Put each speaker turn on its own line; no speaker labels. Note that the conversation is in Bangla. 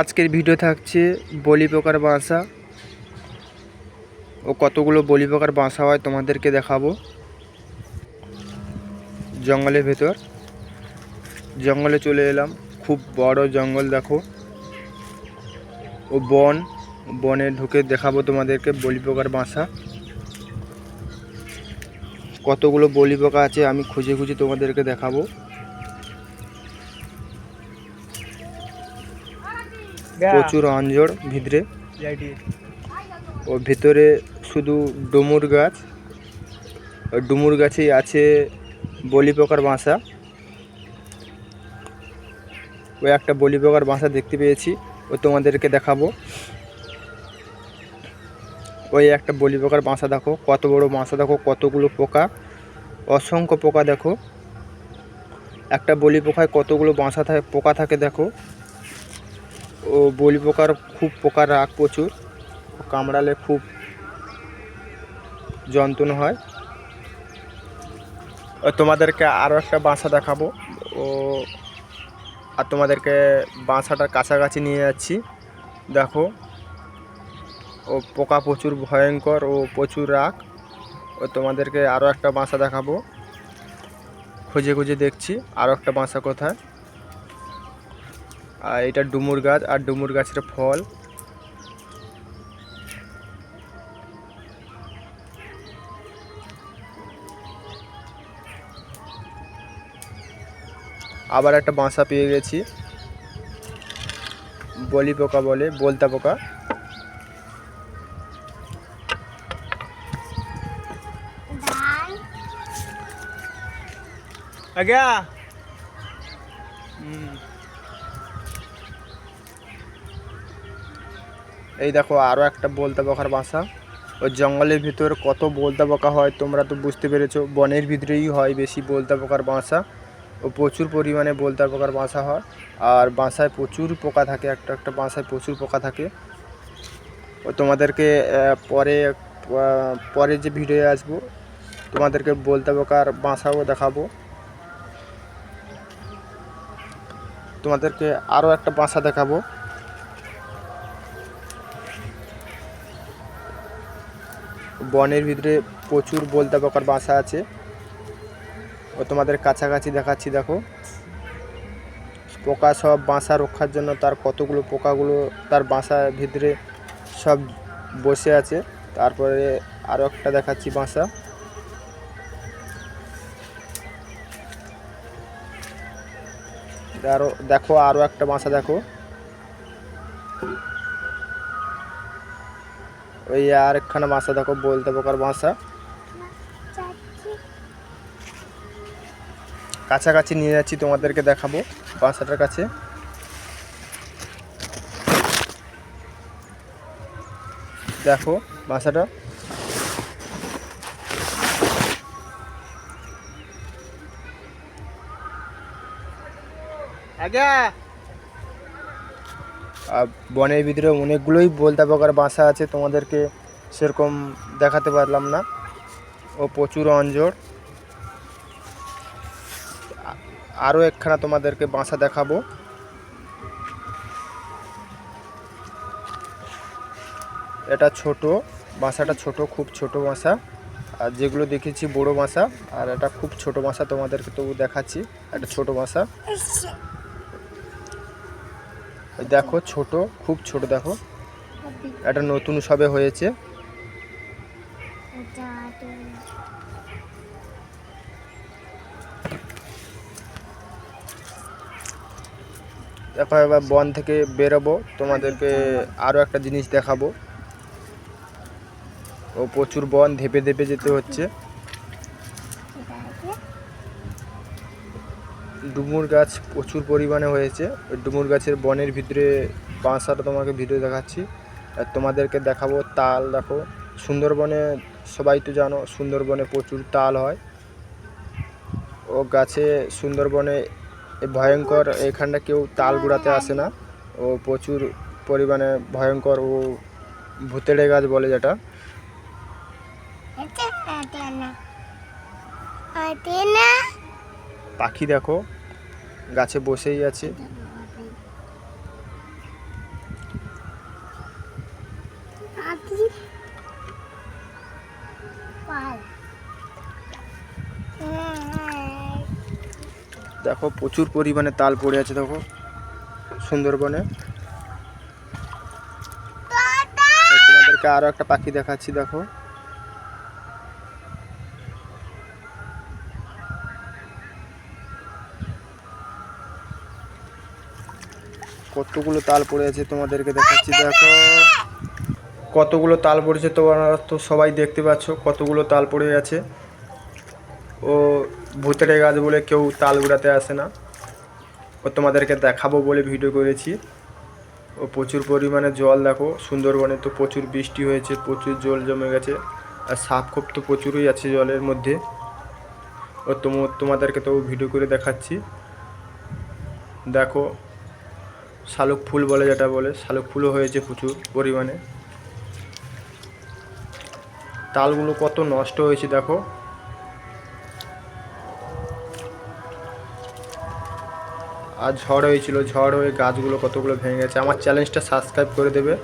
আজকের ভিডিও থাকছে বলি পোকার বাসা। ও কতগুলো বলি পোকার বাসা হয় তোমাদেরকে দেখাবো। জঙ্গলের ভেতর। জঙ্গলে চলে এলাম। খুব বড় জঙ্গল দেখো। ও বন, বনে ঢুকে দেখাবো তোমাদেরকে বলি পোকার বাসা। কতগুলো বলি পোকা আছে আমি খুঁজে খুঁজে তোমাদেরকে দেখাবো। প্রচুর অঞ্জর ভিতরে। ও ভিতরে শুধু ডুমুর গাছ। ডুমুর গাছেই আছে বলি পোকার বাসা। ওই একটা বলি পোকার বাসা দেখতে পেয়েছি, ও তোমাদেরকে দেখাবো। ওই একটা বলি পোকার বাসা দেখো, কত বড় বাসা দেখো, কতগুলো পোকা, অসংখ্য পোকা দেখো। একটা বলি পোকায় কতগুলো বাসা থাকে, পোকা থাকে দেখো। ও বলি পোকার খুব পোকার রাগ প্রচুর। কামড়ালে খুব যন্ত্রণা হয়। ও তোমাদেরকে আরও একটা বাসা দেখাবো। ও, আর তোমাদেরকে বাসাটার কাছাকাছি নিয়ে যাচ্ছি। দেখো, ও পোকা প্রচুর, ভয়ঙ্কর, ও প্রচুর রাগ। ও তোমাদেরকে আরও একটা বাসা দেখাবো। খুঁজে খুঁজে দেখছি আরও একটা বাসা কোথায়। আর এটা ডুমুর গাছ আর ডুমুর গাছের ফল। আবার একটা বাসা পেয়ে গেছি। বলি পোকা বলে বলতা পোকা। আজ্ঞা! এই দেখো আরও একটা বলতা পোকার বাসা। ওই জঙ্গলের ভিতর কত বলতা পোকা হয়, তোমরা তো বুঝতে পেরেছ। বনের ভিতরেই হয় বেশি বলতা পোকার বাসা। ও প্রচুর পরিমাণে বলতা পোকার বাসা হয়। আর বাসায় প্রচুর পোকা থাকে, একটা একটা বাসায় প্রচুর পোকা থাকে। ও তোমাদেরকে পরে পরে যে ভিডিও আসব, তোমাদেরকে বলতা পোকার বাসাও দেখাবো। তোমাদেরকে আরও একটা বাসা দেখাবো। বনের ভিতরে প্রচুর বলতা পোকার বাসা আছে। ও তোমাদের কাছাকাছি দেখাচ্ছি, দেখো। পোকা সব বাসা রক্ষার জন্য তার কতগুলো পোকাগুলো তার বাসার ভিতরে সব বসে আছে। তারপরে আরও একটা দেখাচ্ছি বাসা। আরও দেখো আরও একটা বাসা দেখো। ওই আর একখানা বাসা দেখো বলতে পোকার বাসা কাছাকাছি নিয়ে যাচ্ছি, তোমাদেরকে দেখাবো বাসাটার কাছে। দেখো বাসাটা আর বনের ভিতরে অনেকগুলোই বলতে প্রকার বাসা আছে, তোমাদেরকে সেরকম দেখাতে পারলাম না। ও প্রচুর অঞ্জর আরও একখানা তোমাদেরকে বাসা দেখাবো। এটা ছোট, বাসাটা ছোট, খুব ছোট বাসা। আর যেগুলো দেখেছি বড় বাসা, আর এটা খুব ছোট বাসা তোমাদেরকে তবু দেখাচ্ছি। একটা ছোট বাসা। দেখো, ছোট, খুব ছোট দেখো। এটা নতুন সবে হয়েছে। দেখো, এবার বন থেকে বেরোবো। তোমাদেরকে আরও একটা জিনিস দেখাবো। ও প্রচুর বন, ধেপে ধেপে যেতে হচ্ছে। ডুমুর গাছ প্রচুর পরিমাণে হয়েছে। ওই ডুমুর গাছের বনের ভিতরে বাসাটা তোমাকে ভিডিও দেখাচ্ছি। আর তোমাদেরকে দেখাবো তাল দেখো। সুন্দরবনে সবাই তো জানো সুন্দরবনে প্রচুর তাল হয়। ও গাছে সুন্দরবনে ভয়ঙ্কর এখানটা কেউ তাল গুড়াতে আসে না। ও প্রচুর পরিমাণে ভয়ঙ্কর ও ভূতেড়ে গাছ বলে যেটা। পাখি দেখো। গাছে বসেই আছে। দেখো প্রচুর পরিমাণে তাল পড়ে আছে দেখো সুন্দরবনে। তোমাদেরকে আরও একটা পাখি দেখাচ্ছি দেখো। কতগুলো তাল পড়ে আছে তোমাদেরকে দেখাচ্ছি, দেখো। কতগুলো তাল পড়েছে তোমরা তো সবাই দেখতে পাচ্ছ কতগুলো তাল পড়ে আছে। ও ভূতের গাছ বলে কেউ তাল উড়াতে আসে না। ও তোমাদেরকে দেখাবো বলে ভিডিও করেছি। ও প্রচুর পরিমাণে জল, দেখো, সুন্দরবনে তো প্রচুর বৃষ্টি হয়েছে, প্রচুর জল জমে গেছে, আর সাপ খোপ তো প্রচুরই আছে জলের মধ্যে। ও তোম- তোমাদেরকে তো ভিডিও করে দেখাচ্ছি। দেখো শালুক ফুল বলে যেটা বলে, শালুক ফুলও হয়েছে প্রচুর পরিমাণে। তালগুলো কত নষ্ট হয়েছে দেখো। আর ঝড় হয়েছিল, ঝড় হয়ে গাছগুলো কতগুলো ভেঙে গেছে। আমার চ্যালেঞ্জটা সাবস্ক্রাইব করে দেবে।